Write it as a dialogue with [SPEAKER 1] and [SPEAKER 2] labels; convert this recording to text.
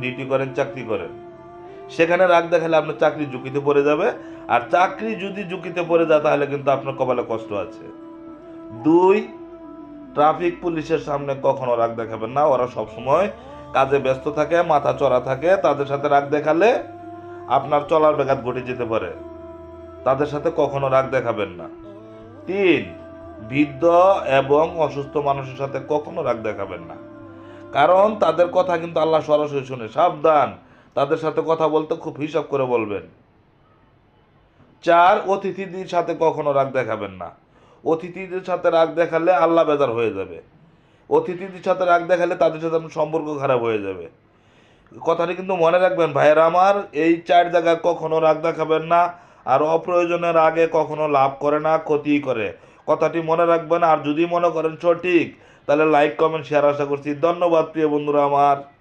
[SPEAKER 1] Duty করেন, চাকরি করেন। সেখানে রাগ দেখালে আপনার চাকরি ঝুঁকিতে পড়ে যাবে। আর চাকরি যদি ঝুঁকিতে পড়ে যায়, তাহলে কিন্তু আপনার কপালে কষ্ট আছে। দুই, ট্রাফিক পুলিশের সামনে কখনো রাগ দেখাবেন না। ওরা সবসময় কাজে ব্যস্ত থাকে, মাথা চড়া থাকে। তাদের সাথে রাগ দেখালে আপনার চলার ব্যাঘাত ঘটে যেতে পারে। তাদের সাথে কখনো রাগ দেখাবেন না। তিন, বৃদ্ধ এবং অসুস্থ মানুষের সাথে কখনো রাগ দেখাবেন না। কারণ তাদের কথা কিন্তু আল্লাহ সরাসরি শুনে, সাবধান। তাদের সাথে কথা বলতে খুব হিসাব করে বলবেন। চার, অতিথিদের সাথে কখনো রাগ দেখাবেন না। অতিথিদের সাথে রাগ দেখালে আল্লাহ বেজার হয়ে যাবে। অতিথিদের সাথে রাগ দেখালে তাদের সাথে আপনার সম্পর্ক খারাপ হয়ে যাবে। কথাটি কিন্তু মনে রাখবেন, ভাইয়ের আমার, এই চার জায়গায় কখনো রাগ দেখাবেন না। আর অপ্রয়োজনের আগে কখনো লাভ করে না ক্ষতি করে। কথাটি মনে রাখবেন, আর যদি মনে করেন সঠিক, তাহলে লাইক কমেন্ট শেয়ার আশা করছি। ধন্যবাদ, প্রিয় বন্ধুরা আমার।